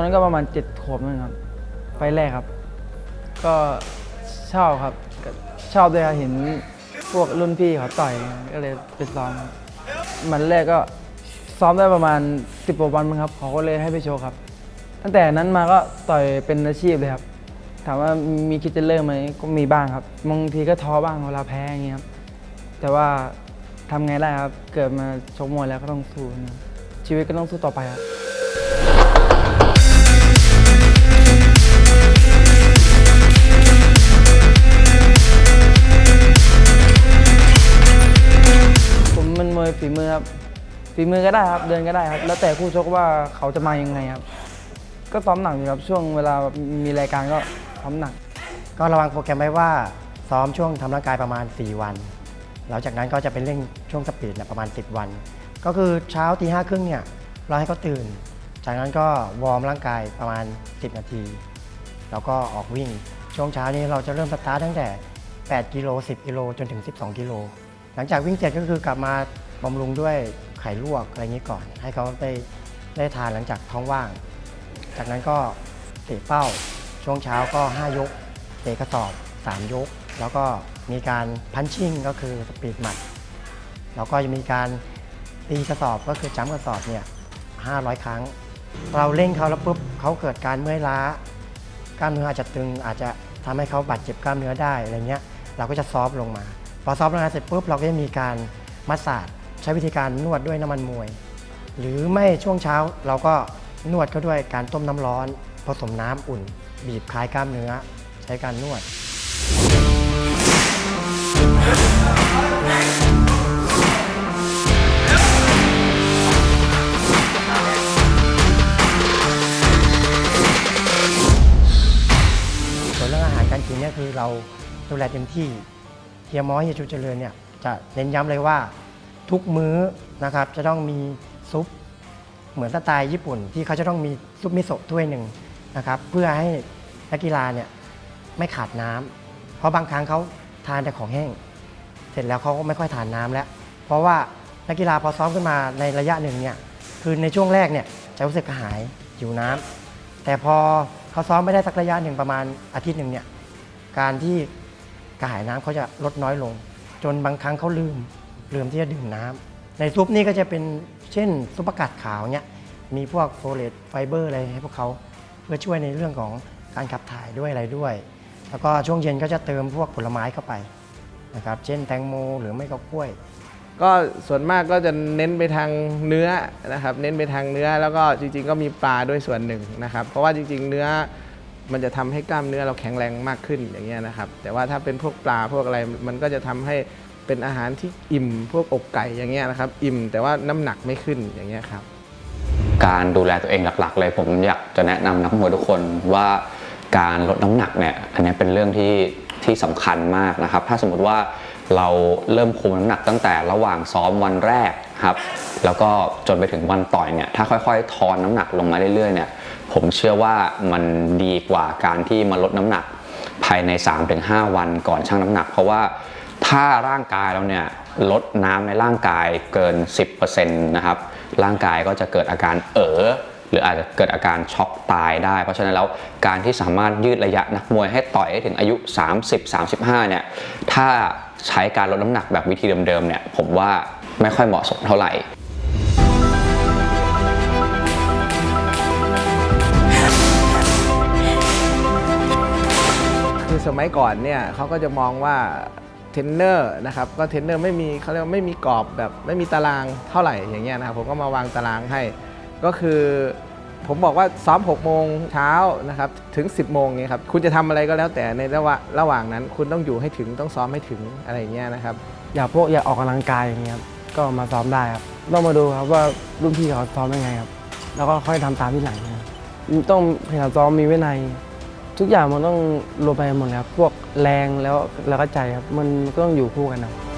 อนนั้นก็ประมาณเจ็ดขวบนึงครับไฟล์แรกครับ ก็ชอบครับชอบด้วยครับเห็นพวกรุ่นพี่เขาต่อยก็เลยไปซ้อมครับมันแรกก็ซ้อมได้ประมาณสิบกว่าวันมั้งครับเขาก็เลยให้ไปโชว์ครับ ตั้งแต่นั้นมาก็ต่อยเป็นอาชีพเลยครับ ถามว่ามีคิดจะเลิกไหมก็มีบ้างครับบางทีก็ท้อบ้างเวลาแพ้อย่างเงี้ยครับแต่ว่าทำไงได้ครับ เกิดมาชกมวยแล้วก็ต้องสู้ชีวิตก็ต้องสู้ต่อไปครับ วยฝีมือครับฝีมือก็ได้ครับเดินก็ได้ครับ แล้วแต่คู่ชกว่าเขาจะมายังไงครับ ก็ซ้อมหนักอยู่ครับช่วงเวลามีรายการก็ซ้อมหนัก ก็ระวังโปรแกรมไว้ว่าซ้อมช่วงทำร่างกายประมาณ 4 วัน หลังจากนั้นก็จะเป็นเร่งช่วงสปีดประมาณ 10 วัน ก็คือเช้าตีห้าครึ่งเนี่ยเราให้เขาตื่น จากนั้นก็วอร์มร่างกายประมาณ 10 นาที แล้วก็ออกวิ่งช่วงเช้านี้เราจะเริ่มสตาร์ทตั้งแต่ 8 กิโล 10 กิโลจนถึง 12 กิโล หลังจากวิ่งเสร็จก็คือกลับมาบำรุงด้วยไข่ลวกอะไรอย่างนี้ก่อน ให้เขาได้ได้ทานหลังจากท้องว่าง จากนั้นก็เตะเป้าช่วงเช้าก็ 5 ยก เตะกระสอบ 3 ยก แล้วก็มีการพันชิ่งก็คือสปีดหมัด แล้วก็จะมีการตีกระสอบก็คือจ้ำกระสอบเนี่ย500 ครั้ง เราเร่งเขาแล้วปุ๊บเขาเกิดการเมื่อยล้ากล้ามเนื้ออาจจะตึงอาจจะทำให้เขาบาดเจ็บกล้ามเนื้อได้อะไรเงี้ยเราก็จะซอฟต์ลงมา พอซอฟต์ลงมาเสร็จปุ๊บเราก็จะมีการมัสสาดใช้วิธีการนวดด้วยน้ำมันมวย หรือไม่ช่วงเช้าเราก็นวดเขาด้วยการต้มน้ำร้อน ผสมน้ำอุ่น บีบคลายกล้ามเนื้อ ใช้การนวดส่วนเรื่องอาหารการกินเนี่ยคือเราดูแลเต็มที่ เฮียม้อเฮียชูเจริญเนี่ยจะเน้นย้ำเลยว่าทุกมื้อนะครับจะต้องมีซุปเหมือนสไตล์ญี่ปุ่น ที่เขาจะต้องมีซุปมิโซะถ้วยหนึ่งนะครับเพื่อให้นักกีฬาเนี่ยไม่ขาดน้ำเพราะบางครั้งเขาทานแต่ของแห้ง เสร็จแล้วเขาก็ไม่ค่อยทานน้ำแล้ว เพราะว่านักกีฬาพอซ้อมขึ้นมาในระยะหนึ่งเนี่ยคือในช่วงแรกเนี่ยจะรู้สึกกระหายหิวน้ำแต่พอเขาซ้อมไม่ได้สักระยะหนึ่งประมาณอาทิตย์หนึ่งเนี่ยการที่ กระหายน้ำเขาจะลดน้อยลง จนบางครั้งเขาลืมลืมที่จะดื่มน้ำในซุปนี่ก็จะเป็นเช่นซุปประกาศขาวเนี่ยมีพวกโฟเลตไฟเบอร์อะไรให้พวกเขาเพื่อช่วยในเรื่องของการขับถ่ายด้วยอะไรด้วย แล้วก็ช่วงเย็นก็จะเติมพวกผลไม้เข้าไปนะครับเช่นแตงโมหรือไม่ก็กล้วย ก็ส่วนมากก็จะเน้นไปทางเนื้อนะครับ เน้นไปทางเนื้อแล้วก็จริง ๆ ก็มีปลาด้วยส่วนหนึ่งนะครับ เพราะว่าจริง ๆ เนื้อ มันจะทำให้กล้ามเนื้อเราแข็งแรงมากขึ้นอย่างเงี้ยนะครับ แต่ว่าถ้าเป็นพวกปลาพวกอะไรมันก็จะทำให้เป็นอาหารที่อิ่มพวกอกไก่อย่างเงี้ยนะครับ อิ่มแต่ว่าน้ำหนักไม่ขึ้นอย่างเงี้ยครับ การดูแลตัวเองหลักๆ เลยผมอยากจะแนะนำนักมวยทุกคนว่าการลดน้ำหนักเนี่ยอันนี้เป็นเรื่องที่ที่สำคัญมากนะครับ ถ้าสมมติว่าเราเริ่มคุมน้ำหนักตั้งแต่ระหว่างซ้อมวันแรกครับ แล้วก็จนไปถึงวันต่อยเนี่ยถ้าค่อย ๆ ทอนน้ำหนักลงมาเรื่อยๆเนี่ย ผมเชื่อว่ามันดีกว่าการที่มาลดน้ำหนักภายใน 3-5 วันก่อนชั่งน้ำหนัก เพราะว่าถ้าร่างกายเราเนี่ยลดน้ำในร่างกายเกิน 10%นะครับร่างกายก็จะเกิดอาการเอ๋อหรืออาจจะเกิดอาการช็อกตายได้ เพราะฉะนั้นแล้วการที่สามารถยืดระยะนักมวยให้ต่อยให้ถึงอายุ 30-35 เนี่ยถ้าใช้การลดน้ำหนักแบบวิธีเดิมๆเนี่ยผมว่าไม่ค่อยเหมาะสมเท่าไหร่ คือสมัยก่อนเนี่ยเขาก็จะมองว่าเทรนเนอร์นะครับก็เทรนเนอร์ไม่มีเขาเรียกว่าไม่มีกรอบแบบไม่มีตารางเท่าไหร่อย่างเงี้ยนะครับผมก็มาวางตารางให้ ก็คือผมบอกว่าซ้อม 6 โมงเช้านะครับถึง 10 โมงเงี้ยครับคุณจะทำอะไรก็แล้วแต่ในระหว่างระหว่างนั้น คุณต้องอยู่ให้ถึงต้องซ้อมให้ถึงอะไรเงี้ยนะครับอยากพวกอยากออกกำลังกายอย่างเงี้ยครับก็มาซ้อมได้ครับต้องมาดูครับว่ารุ่นพี่เขาซ้อมยังไงครับแล้วก็ค่อยทำตามที่หลังนะครับต้องพยายามซ้อมมีวินัย ทุกอย่างมันต้องรวมไปหมดเลยครับพวกแรงแล้วแล้วก็ใจครับมันก็ต้องอยู่คู่กันครับ